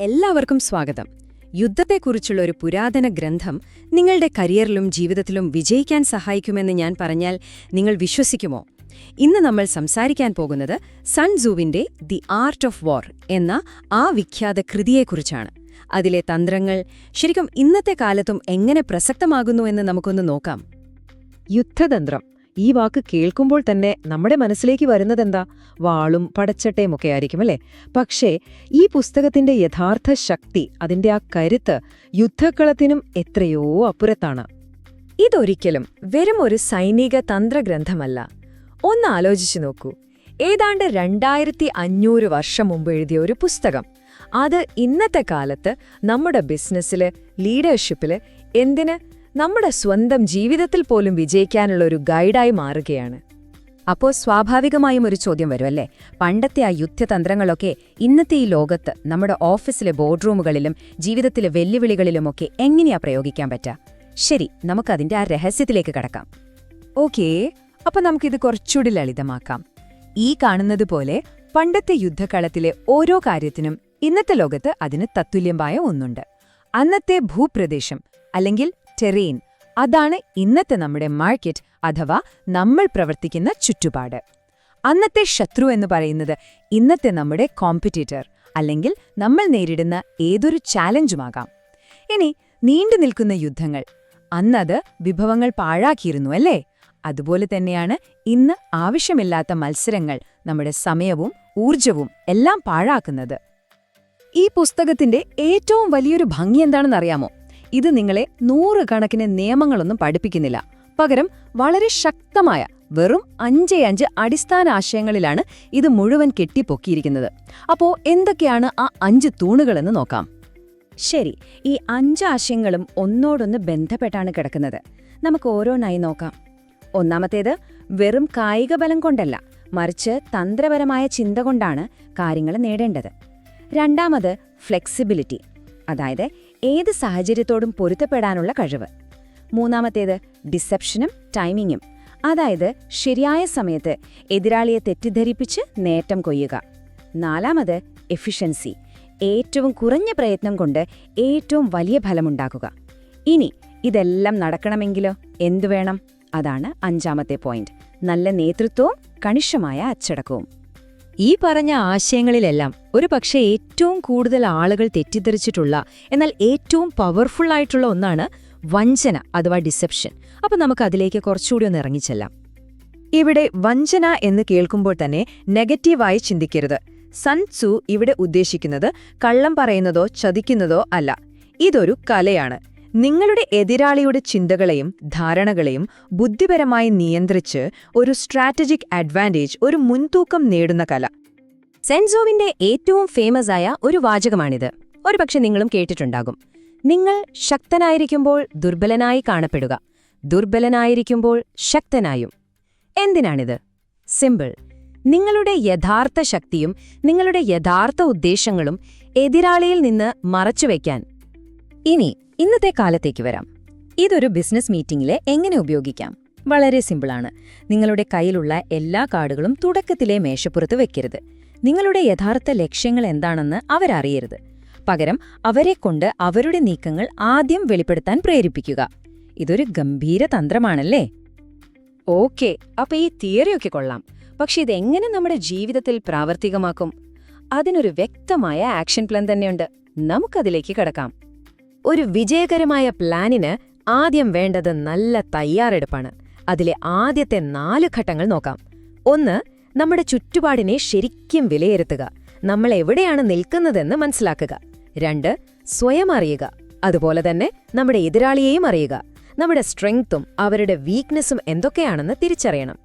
എല്ലാവർക്കും സ്വാഗതം. യുദ്ധത്തെക്കുറിച്ചുള്ള ഒരു പുരാതന ഗ്രന്ഥം നിങ്ങളുടെ കരിയറിലും ജീവിതത്തിലും വിജയിക്കാൻ സഹായിക്കുമെന്ന് ഞാൻ പറഞ്ഞാൽ നിങ്ങൾ വിശ്വസിക്കുമോ? ഇന്ന് നമ്മൾ സംസാരിക്കാൻ പോകുന്നത് സൺ സൂവിന്റെ ദി ആർട്ട് ഓഫ് വാർ എന്ന ആ വിഖ്യാത കൃതിയെക്കുറിച്ചാണ്. അതിലെ തന്ത്രങ്ങൾ ശരിക്കും ഇന്നത്തെ കാലത്തും എങ്ങനെ പ്രസക്തമാകുന്നു എന്ന് നമുക്കൊന്ന് നോക്കാം. യുദ്ധതന്ത്രം ഈ വാക്ക് കേൾക്കുമ്പോൾ തന്നെ നമ്മുടെ മനസ്സിലേക്ക് വരുന്നതെന്താ? വാളും പടച്ചട്ടയും ഒക്കെ ആയിരിക്കും അല്ലേ? പക്ഷേ ഈ പുസ്തകത്തിന്റെ യഥാർത്ഥ ശക്തി അതിന്റെ ആ കരുത്ത് യുദ്ധക്കളത്തിനും എത്രയോ അപ്പുറത്താണ്. ഇതൊരിക്കലും വെറും ഒരു സൈനിക തന്ത്രഗ്രന്ഥമല്ല. ഒന്ന് ആലോചിച്ചു നോക്കൂ. ഏതാണ്ട് രണ്ടായിരത്തി അഞ്ഞൂറ് വർഷം മുമ്പ് എഴുതിയ ഒരു പുസ്തകം. അത് ഇന്നത്തെ കാലത്ത് നമ്മുടെ ബിസിനസ്സിൽ ലീഡർഷിപ്പിൽ എന്തിന് നമ്മുടെ സ്വന്തം ജീവിതത്തിൽ പോലും വിജയിക്കാനുള്ള ഒരു ഗൈഡായി മാറുകയാണ്. അപ്പോൾ സ്വാഭാവികമായും ഒരു ചോദ്യം വരും അല്ലേ? പണ്ടത്തെ ആ യുദ്ധതന്ത്രങ്ങളൊക്കെ ഇന്നത്തെ ഈ ലോകത്ത് നമ്മുടെ ഓഫീസിലെ ബോർഡ് റൂമുകളിലും ജീവിതത്തിലെ വെല്ലുവിളികളിലുമൊക്കെ എങ്ങനെയാ പ്രയോഗിക്കാൻ പറ്റുക ശരി നമുക്കതിന്റെ ആ രഹസ്യത്തിലേക്ക് കടക്കാം. ഓക്കേ അപ്പം നമുക്കിത് കുറച്ചുകൂടി ലളിതമാക്കാം. ഈ കാണുന്നത് പോലെ പണ്ടത്തെ യുദ്ധകളത്തിലെ ഓരോ കാര്യത്തിനും ഇന്നത്തെ ലോകത്ത് അതിന് തത്തുല്യമായ ഒന്നുണ്ട്. അന്നത്തെ ഭൂപ്രദേശം അല്ലെങ്കിൽ ടെറെയിൻ അതാണ് ഇന്നത്തെ നമ്മുടെ മാർക്കറ്റ് അഥവാ നമ്മൾ പ്രവർത്തിക്കുന്ന ചുറ്റുപാട്. അന്നത്തെ ശത്രു എന്ന് പറയുന്നത് ഇന്നത്തെ നമ്മുടെ കോമ്പറ്റീറ്റർ അല്ലെങ്കിൽ നമ്മൾ നേരിടുന്ന ഏതൊരു ചാലഞ്ചുമാകാം. ഇനി നീണ്ടു നിൽക്കുന്ന യുദ്ധങ്ങൾ. അന്നത് വിഭവങ്ങൾ പാഴാക്കിയിരുന്നു അല്ലേ? അതുപോലെ തന്നെയാണ് ഇന്ന് ആവശ്യമില്ലാത്ത മത്സരങ്ങൾ നമ്മുടെ സമയവും ഊർജവും എല്ലാം പാഴാക്കുന്നത്. ഈ പുസ്തകത്തിന്റെ ഏറ്റവും വലിയൊരു ഭംഗി എന്താണെന്നറിയാമോ? ഇത് നിങ്ങളെ നൂറുകണക്കിന് നിയമങ്ങളൊന്നും പഠിപ്പിക്കുന്നില്ല. പകരം വളരെ ശക്തമായ വെറും അഞ്ചേ അഞ്ച് അടിസ്ഥാന ആശയങ്ങളിലാണ് ഇത് മുഴുവൻ കെട്ടിപ്പൊക്കിയിരിക്കുന്നത്. അപ്പോൾ എന്തൊക്കെയാണ് ആ അഞ്ച് തൂണുകളെന്ന് നോക്കാം. ശരി ഈ അഞ്ച് ആശയങ്ങളും ഒന്നോടൊന്ന് ബന്ധപ്പെട്ടാണ് കിടക്കുന്നത്. നമുക്ക് ഓരോന്നായി നോക്കാം. ഒന്നാമത്തേത് വെറും കായിക ബലം കൊണ്ടല്ല മറിച്ച് തന്ത്രപരമായ ചിന്ത കൊണ്ടാണ് കാര്യങ്ങൾ നേടേണ്ടത്. രണ്ടാമത് ഫ്ലെക്സിബിലിറ്റി. അതായത് ഏത് സാഹചര്യത്തോടും പൊരുത്തപ്പെടാനുള്ള കഴിവ്. മൂന്നാമത്തേത് ഡിസെപ്ഷനും ടൈമിങ്ങും. അതായത് ശരിയായ സമയത്ത് എതിരാളിയെ തെറ്റിദ്ധരിപ്പിച്ച് നേട്ടം കൊയ്യുക. നാലാമത് എഫിഷ്യൻസി. ഏറ്റവും കുറഞ്ഞ പ്രയത്നം കൊണ്ട് ഏറ്റവും വലിയ ഫലമുണ്ടാക്കുക. ഇനി ഇതെല്ലാം നടക്കണമെങ്കിലോ? എന്തു വേണം അതാണ് അഞ്ചാമത്തെ പോയിന്റ്. നല്ല നേതൃത്വവും കണിശമായ അച്ചടക്കവും. ഈ പറഞ്ഞ ആശയങ്ങളിലെല്ലാം ഒരു പക്ഷേ ഏറ്റവും കൂടുതൽ ആളുകൾ തെറ്റിദ്ധരിച്ചിട്ടുള്ള എന്നാൽ ഏറ്റവും പവർഫുൾ ആയിട്ടുള്ള ഒന്നാണ് വഞ്ചന അഥവാ ഡിസെപ്ഷൻ അപ്പൊ നമുക്ക് അതിലേക്ക് കുറച്ചുകൂടി ഒന്ന് ഇറങ്ങിച്ചെല്ലാം. ഇവിടെ വഞ്ചന എന്ന് കേൾക്കുമ്പോൾ തന്നെ നെഗറ്റീവായി ചിന്തിക്കരുത്. സൺസു ഇവിടെ ഉദ്ദേശിക്കുന്നത് കള്ളം പറയുന്നതോ ചതിക്കുന്നതോ അല്ല. ഇതൊരു കലയാണ്. നിങ്ങളുടെ എതിരാളിയുടെ ചിന്തകളെയും ധാരണകളെയും ബുദ്ധിപരമായി നിയന്ത്രിച്ച് ഒരു സ്ട്രാറ്റജിക് അഡ്വാന്റേജ് ഒരു മുൻതൂക്കം നേടുന്ന കല. സെൻസോവിന്റെ ഏറ്റവും ഫേമസ് ആയ ഒരു വാചകമാണിത്. ഒരുപക്ഷെ നിങ്ങളും കേട്ടിട്ടുണ്ടാകും. നിങ്ങൾ ശക്തനായിരിക്കുമ്പോൾ ദുർബലനായി കാണപ്പെടുക. ദുർബലനായിരിക്കുമ്പോൾ ശക്തനായും. എന്തിനാണിത്? സിമ്പിൾ. നിങ്ങളുടെ യഥാർത്ഥ ശക്തിയും നിങ്ങളുടെ യഥാർത്ഥ ഉദ്ദേശങ്ങളും എതിരാളിയിൽ നിന്ന് മറച്ചുവെക്കാൻ. ഇനി ഇന്നത്തെ കാലത്തേക്ക് വരാം. ഇതൊരു ബിസിനസ് മീറ്റിംഗിലെ എങ്ങനെ ഉപയോഗിക്കാം? വളരെ സിമ്പിളാണ്. നിങ്ങളുടെ കയ്യിലുള്ള എല്ലാ കാർഡുകളും തുടക്കത്തിലെ മേശപ്പുറത്ത് വെക്കരുത്. നിങ്ങളുടെ യഥാർത്ഥ ലക്ഷ്യങ്ങൾ എന്താണെന്ന് അവരറിയരുത്. പകരം അവരെക്കൊണ്ട് അവരുടെ നീക്കങ്ങൾ ആദ്യം വെളിപ്പെടുത്താൻ പ്രേരിപ്പിക്കുക. ഇതൊരു ഗംഭീര തന്ത്രമാണല്ലേ? ഓക്കെ അപ്പൊ ഈ തിയറിയൊക്കെ കൊള്ളാം. പക്ഷെ ഇതെങ്ങനെ നമ്മുടെ ജീവിതത്തിൽ പ്രാവർത്തികമാക്കും? അതിനൊരു വ്യക്തമായ ആക്ഷൻ പ്ലാൻ തന്നെയുണ്ട്. നമുക്കതിലേക്ക് കടക്കാം. ഒരു വിജയകരമായ പ്ലാനിന് ആദ്യം വേണ്ടത് നല്ല തയ്യാറെടുപ്പാണ്. അതിലെ ആദ്യത്തെ നാല് ഘട്ടങ്ങൾ നോക്കാം. ഒന്ന് നമ്മുടെ ചുറ്റുപാടിനെ ശരിക്കും വിലയിരുത്തുക. നമ്മൾ എവിടെയാണ് നിൽക്കുന്നതെന്ന് മനസ്സിലാക്കുക. രണ്ട് സ്വയം അറിയുക. അതുപോലെ തന്നെ നമ്മുടെ എതിരാളിയെയും അറിയുക. നമ്മുടെ സ്ട്രെങ്ത്തും അവരുടെ വീക്ക്നെസ്സും എന്തൊക്കെയാണെന്ന് തിരിച്ചറിയണം.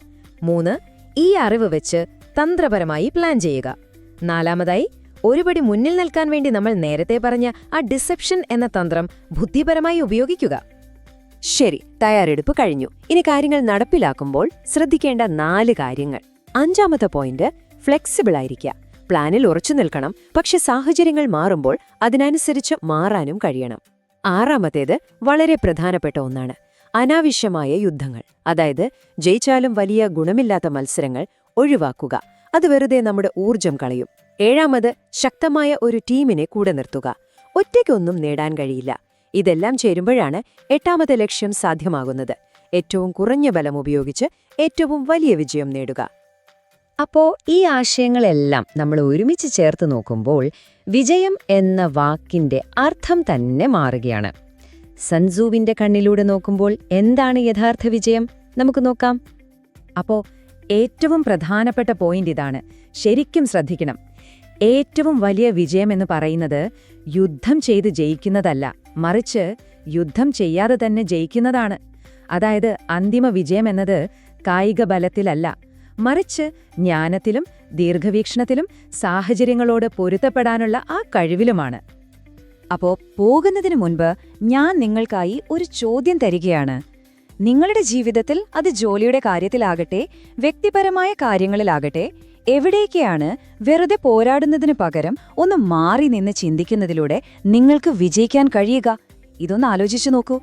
മൂന്ന് ഈ അറിവ് വെച്ച് തന്ത്രപരമായി പ്ലാൻ ചെയ്യുക. നാലാമതായി ഒരുപടി മുന്നിൽ നിൽക്കാൻ വേണ്ടി നമ്മൾ നേരത്തെ പറഞ്ഞ ആ ഡിസെപ്ഷൻ എന്ന തന്ത്രം ബുദ്ധിപരമായി ഉപയോഗിക്കുക. ശരി തയ്യാറെടുപ്പ് കഴിഞ്ഞു. ഇനി കാര്യങ്ങൾ നടപ്പിലാക്കുമ്പോൾ ശ്രദ്ധിക്കേണ്ട നാല് കാര്യങ്ങൾ. അഞ്ചാമത്തെ പോയിന്റ് ഫ്ലെക്സിബിൾ ആയിരിക്കുക. പ്ലാനിൽ ഉറച്ചു നിൽക്കണം. പക്ഷെ സാഹചര്യങ്ങൾ മാറുമ്പോൾ അതിനനുസരിച്ച് മാറാനും കഴിയണം. ആറാമത്തേത് വളരെ പ്രധാനപ്പെട്ട ഒന്നാണ്. അനാവശ്യമായ യുദ്ധങ്ങൾ. അതായത് ജയിച്ചാലും വലിയ ഗുണമില്ലാത്ത മത്സരങ്ങൾ ഒഴിവാക്കുക. അത് വെറുതെ നമ്മുടെ ഊർജം കളയും. ഏഴാമത് ശക്തമായ ഒരു ടീമിനെ കൂടെ നിർത്തുക. ഒറ്റയ്ക്കൊന്നും നേടാൻ കഴിയില്ല. ഇതെല്ലാം ചേരുമ്പോഴാണ് എട്ടാമത്തെ ലക്ഷ്യം സാധ്യമാകുന്നത്. ഏറ്റവും കുറഞ്ഞ ബലം ഉപയോഗിച്ച് ഏറ്റവും വലിയ വിജയം നേടുക. അപ്പോ ഈ ആശയങ്ങളെല്ലാം നമ്മൾ ഒരുമിച്ച് ചേർത്ത് നോക്കുമ്പോൾ വിജയം എന്ന വാക്കിന്റെ അർത്ഥം തന്നെ മാറുകയാണ്. സൻസൂവിന്റെ കണ്ണിലൂടെ നോക്കുമ്പോൾ എന്താണ് യഥാർത്ഥ വിജയം? നമുക്ക് നോക്കാം. അപ്പോ ഏറ്റവും പ്രധാനപ്പെട്ട പോയിന്റ് ഇതാണ്. ശരിക്കും ശ്രദ്ധിക്കണം. ഏറ്റവും വലിയ വിജയമെന്ന് പറയുന്നത് യുദ്ധം ചെയ്ത് ജയിക്കുന്നതല്ല. മറിച്ച് യുദ്ധം ചെയ്യാതെ തന്നെ ജയിക്കുന്നതാണ്. അതായത് അന്തിമ വിജയം എന്നത് കായിക ബലത്തിലല്ല. മറിച്ച് ജ്ഞാനത്തിലും ദീർഘവീക്ഷണത്തിലും സാഹചര്യങ്ങളോട് പൊരുത്തപ്പെടാനുള്ള ആ കഴിവിലുമാണ്. അപ്പോ പോകുന്നതിനു മുൻപ് ഞാൻ നിങ്ങൾക്കായി ഒരു ചോദ്യം തരികയാണ്. നിങ്ങളുടെ ജീവിതത്തിൽ അത് ജോലിയുടെ കാര്യത്തിലാകട്ടെ വ്യക്തിപരമായ കാര്യങ്ങളിലാകട്ടെ എവിടേക്കാണ് വെറുതെ പോരാടുന്നതിന് പകരം ഒന്ന് മാറി നിന്ന് ചിന്തിക്കുന്നതിലൂടെ നിങ്ങൾക്ക് വിജയിക്കാൻ കഴിയുക? ഇതൊന്ന് ആലോചിച്ചു നോക്കൂ.